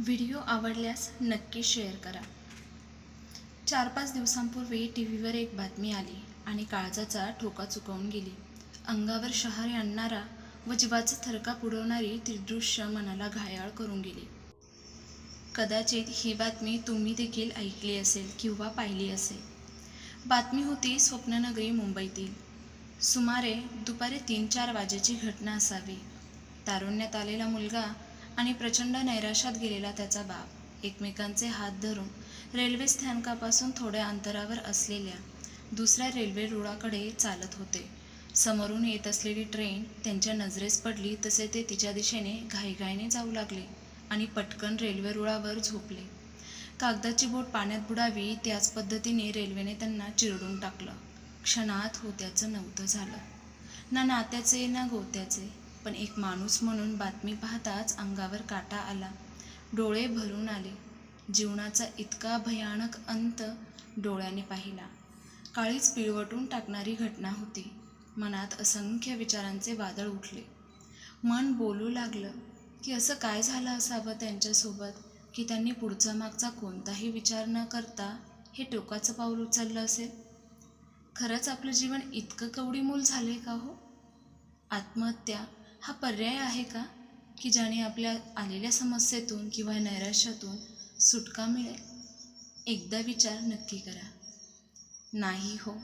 Video आवडल्यास नक्की share करा. चार पाच दिवसांपूर्वी टी व्हीवर एक बातमी आली आणि काळजाचा ठोका चुकवून गेली. अंगावर शहारे आणणारा व जीवाचा थरकाप उडवणारी ती दृश्य मनाला घायाळ करून गेली. कदाचित ही बातमी तुम्ही देखील ऐकली असेल किंवा पाहिली असेल. बातमी होती स्वप्ननगरी मुंबईतील. सुमारे दुपारी तीन चार वाजेची घटना असावी. तारुण्यात आलेला मुलगा आणि प्रचंड नैराश्यात गेलेला त्याचा बाप. एकमेकांचे हात धरून रेल्वे स्थानकापासून थोड्या अंतरावर असलेल्या दुसऱ्या रेल्वे रुळाकडे चालत होते. समोरून येत असलेली ट्रेन त्यांच्या नजरेस पडली तसे ते तिच्या दिशेने घाईघाईने जाऊ लागले आणि पटकन रेल्वे रुळावर झोपले. कागदाची बोट पाण्यात बुडावी त्याच पद्धतीने रेल्वेने त्यांना चिरडून टाकलं. क्षणात होत्याचं नव्हतं झालं. ना नात्याचे ना गोत्याचे. पण एक माणूस म्हणून बातमी पाहताच अंगावर काटा आला. डोळे भरून आले. जीवनाचा इतका भयानक अंत डोळ्याने पाहिला. काळीच पिळवटून टाकणारी घटना होती. मनात असंख्य विचारांचे वादळ उठले. मन बोलू लागलं की असं काय झालं असावं त्यांच्यासोबत? की त्यांनी पुढचा मागचा कोणताही विचार न करता हे टोकाचं पाऊल उचललं असेल? खरंच आपलं जीवन इतकं कवडीमोल झाले का हो? आत्महत्या हा पर्याय आहे का? की ज्याने आपल्या आलेल्या समस्येतून किंवा नैराश्यातून सुटका मिळेल? एकदा विचार नक्की करा. नाही हो.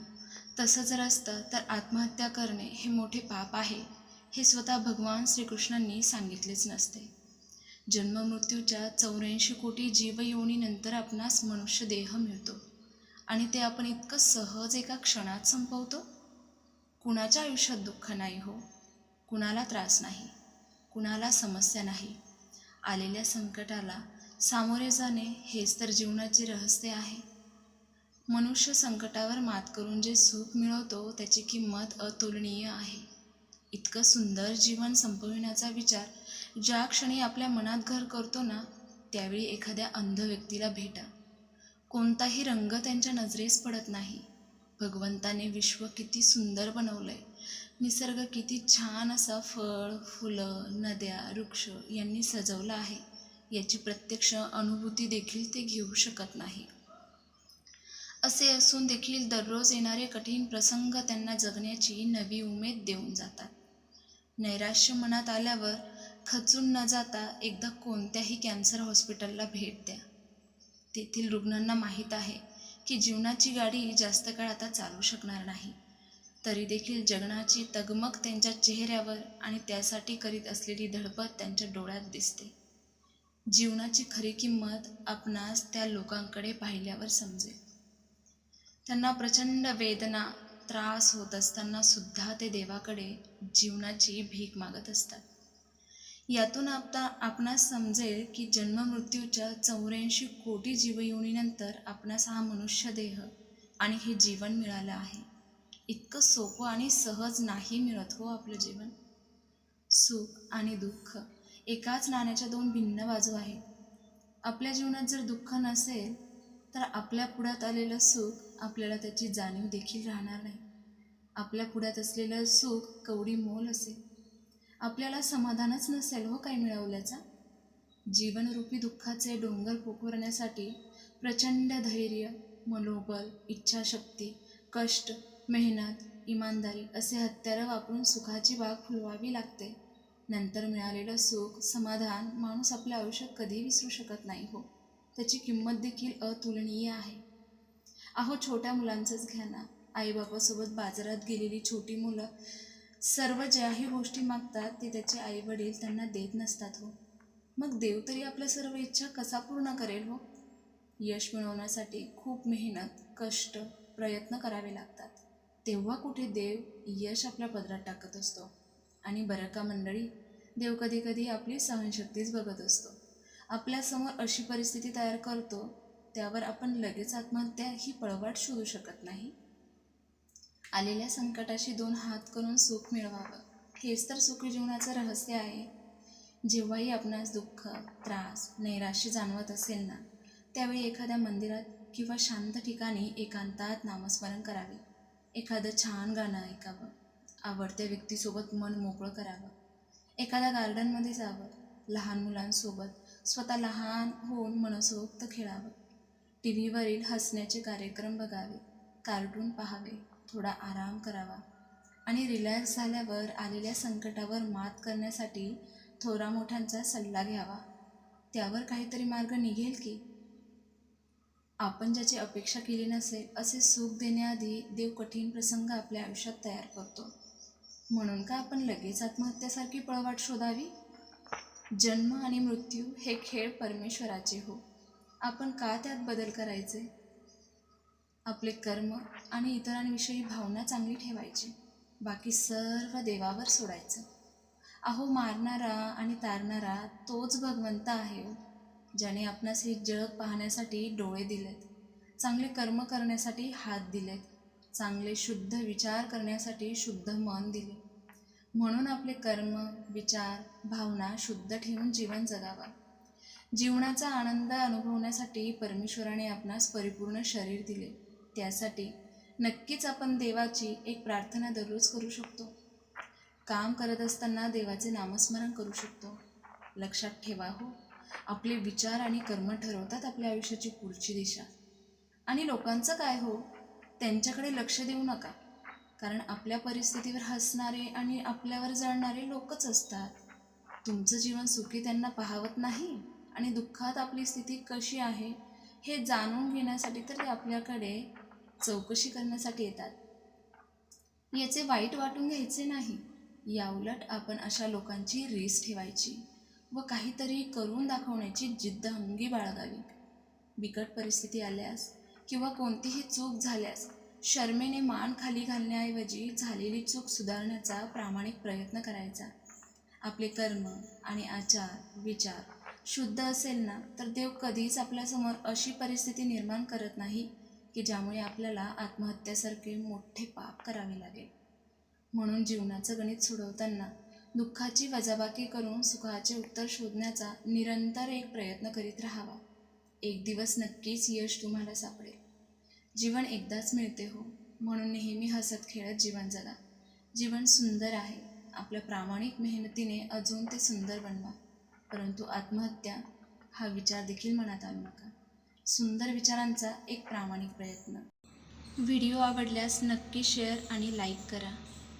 तसं जर असतं तर आत्महत्या करणे हे मोठे पाप आहे हे स्वतः भगवान श्रीकृष्णांनी सांगितलेच नसते. जन्ममृत्यूच्या चौऱ्याऐंशी कोटी जीवयोनीनंतर आपणास मनुष्य देह मिळतो आणि ते आपण इतकं सहज एका क्षणात संपवतो? कुणाच्या आयुष्यात दुःख नाही हो. कुणाला त्रास नाही कुणाला समस्या नाही. आलेल्या संकटाला सामोरे जाणे हेच तर जीवनाचे रहस्य आहे. मनुष्य संकटावर मात करून जे सुख मिळवतो त्याची किंमत अतुलनीय आहे. इतकं सुंदर जीवन संपविण्याचा विचार ज्या क्षणी आपल्या मनात घर करतो ना त्यावेळी एखाद्या अंध व्यक्तीला भेटा. कोणताही रंग त्यांच्या नजरेस पडत नाही. भगवंताने विश्व किती सुंदर बनवलंय. निसर्ग किती छान असा फळ फुलं नद्या वृक्ष यांनी सजवलं आहे. याची प्रत्यक्ष अनुभूती देखील ते घेऊ शकत नाही. असे असून देखील दररोज येणारे कठीण प्रसंग त्यांना जगण्याची नवी उमेद देऊन जातात. नैराश्य मनात आल्यावर खचून न जाता एकदा कोणत्याही कॅन्सर हॉस्पिटलला भेट द्या. तेथील रुग्णांना माहीत आहे की जीवनाची गाडी जास्त काळ आता चालू शकणार नाही. तरी देखील जगण्याची तगमग त्यांच्या चेहऱ्यावर आणि त्यासाठी करीत असलेली धडपड त्यांच्या डोळ्यात दिसते. जीवनाची खरी किंमत आपणास त्या लोकांकडे पाहिल्यावर समजेल. त्यांना प्रचंड वेदना त्रास होत असताना सुद्धा ते देवाकडे जीवनाची भीक मागत असतात. यातून आता आपणास समजेल की जन्ममृत्यूच्या चौऱ्याऐंशी कोटी जीवयोनीनंतर आपणास हा मनुष्य देह आणि हे जीवन मिळालं आहे. इतकं सोपं आणि सहज नाही मिळत हो आपलं जीवन सुख आणि दुःख एकाच नाण्याच्या दोन भिन्न बाजू आहेत. आपल्या जीवनात जर दुःख नसेल तर आपल्या पुढ्यात आलेलं सुख आपल्याला त्याची जाणीव देखील राहणार नाही. आपल्या पुढ्यात असलेलं सुख कवडी मोल असेल. आपल्याला समाधानच नसेल हो काही मिळवल्याचा. जीवनरूपी दुःखाचे डोंगर पोखरण्यासाठी प्रचंड धैर्य मनोबल इच्छाशक्ती कष्ट मेहनत इमानदारी असे हत्यारं वापरून सुखाची बाग फुलवावी लागते. नंतर मिळालेलं सुख समाधान माणूस आपल्या आयुष्यात कधीही विसरू शकत नाही हो. त्याची किंमत देखील अतुलनीय आहे. अहो छोट्या मुलांचंच घ्या ना. आईबापासोबत बाजारात गेलेली छोटी मुलं सर्व ज्याही गोष्टी मागतात ते त्याचे आईवडील त्यांना देत नसतात हो. मग देव तरी आपल्या सर्व इच्छा कसा पूर्ण करेल हो? यश मिळवण्यासाठी खूप मेहनत कष्ट प्रयत्न करावे लागतात. तेव्हा कुठे देव यश आपल्या पदरात टाकत असतो. आणि बरं का मंडळी देव कधी कधी आपली सहनशक्तीच बघत असतो. आपल्यासमोर अशी परिस्थिती तयार करतो त्यावर आपण लगेच आत्महत्या ही पळवाट शोधू शकत नाही. आलेल्या संकटाशी दोन हात करून सुख मिळवावं हेच तर सुखी जीवनाचं रहस्य आहे. जेव्हाही आपणास दुःख त्रास नैराश्य जाणवत असेल ना त्यावेळी एखाद्या मंदिरात किंवा शांत ठिकाणी एकांतात नामस्मरण करावे. एखादं छान गाणं ऐकावं. आवडत्या व्यक्तीसोबत मन मोकळं करावं. एखाद्या गार्डनमध्ये जावं. लहान मुलांसोबत स्वतः लहान होऊन मनसोक्त खेळावं. टी व्हीवरील हसण्याचे कार्यक्रम बघावे. कार्टून पाहावे. थोडा आराम करावा. आणि रिलॅक्स झाल्यावर आलेल्या संकटावर मात करण्यासाठी थोरा मोठ्यांचा सल्ला घ्यावा. त्यावर काहीतरी मार्ग निघेल की? आपण ज्याची अपेक्षा केली नसेल असे सुख देण्याआधी देव कठीण प्रसंग आपल्या आयुष्यात तयार करतो. म्हणून का आपण लगेच आत्महत्यासारखी पळवाट शोधावी? जन्म आणि मृत्यू हे खेळ परमेश्वराचे हो. आपण का त्यात बदल करायचे? आपले कर्म आणि इतरांविषयी भावना चांगली ठेवायची. बाकी सर्व देवावर सोडायचं. अहो मारणारा आणि तारणारा तोच भगवंत आहे हो. ज्याने आपणास हे जग पाहण्यासाठी डोळे दिलेत चांगले कर्म करण्यासाठी हात दिलेत चांगले शुद्ध विचार करण्यासाठी शुद्ध मन दिले. म्हणून आपले कर्म विचार भावना शुद्ध ठेवून जीवन जगावा. जीवनाचा आनंद अनुभवण्यासाठी परमेश्वराने आपणास परिपूर्ण शरीर दिले. त्यासाठी नक्कीच आपण देवाची एक प्रार्थना दररोज करू शकतो. काम करत असताना देवाचे नामस्मरण करू शकतो. लक्षात ठेवा हो. आपले विचार आणि कर्म ठरवतात आपल्या आयुष्याची पुढची दिशा. आणि लोकांचं काय हो? त्यांच्याकडे लक्ष देऊ नका. कारण आपल्या परिस्थितीवर हसणारे आणि आपल्यावर जळणारे लोकच असतात. तुमचं जीवन सुखी त्यांना पाहावत नाही? आणि दुःखात आपली स्थिती कशी आहे? हे जाणून घेण्यासाठी तर ते आपल्याकडे चौकशी करण्यासाठी येतात. याचे वाईट वाटून घ्यायचे नाही. याउलट आपण अशा लोकांची रीस ठेवायची. व काहीतरी करून दाखवण्याची जिद्द अंगी बाळगावी. बिकट परिस्थिती आल्यास किंवा कोणतीही चूक झाल्यास शर्मेने मान खाली घालण्याऐवजी झालेली चूक सुधारण्याचा प्रामाणिक प्रयत्न करायचा. आपले कर्म आणि आचार विचार शुद्ध असेल ना तर देव कधीच आपल्यासमोर अशी परिस्थिती निर्माण करत नाही की ज्यामुळे आपल्याला आत्महत्यासारखे मोठे पाप करावे लागेल. म्हणून जीवनाचं गणित सोडवताना दुःखाची वजाबाकी करून सुखाचे उत्तर शोधण्याचा निरंतर एक प्रयत्न करीत राहावा. एक दिवस नक्कीच यश तुम्हाला सापडेल. जीवन एकदाच मिळते हो. म्हणून नेहमी हसत खेळत जीवन जगा. जीवन सुंदर आहे. आपल्या प्रामाणिक मेहनतीने अजून ते सुंदर बनवा. परंतु आत्महत्या हा विचार देखील मनात आणू नका. सुंदर विचारांचा एक प्रामाणिक प्रयत्न. व्हिडिओ आवडल्यास नक्की शेअर आणि लाईक करा.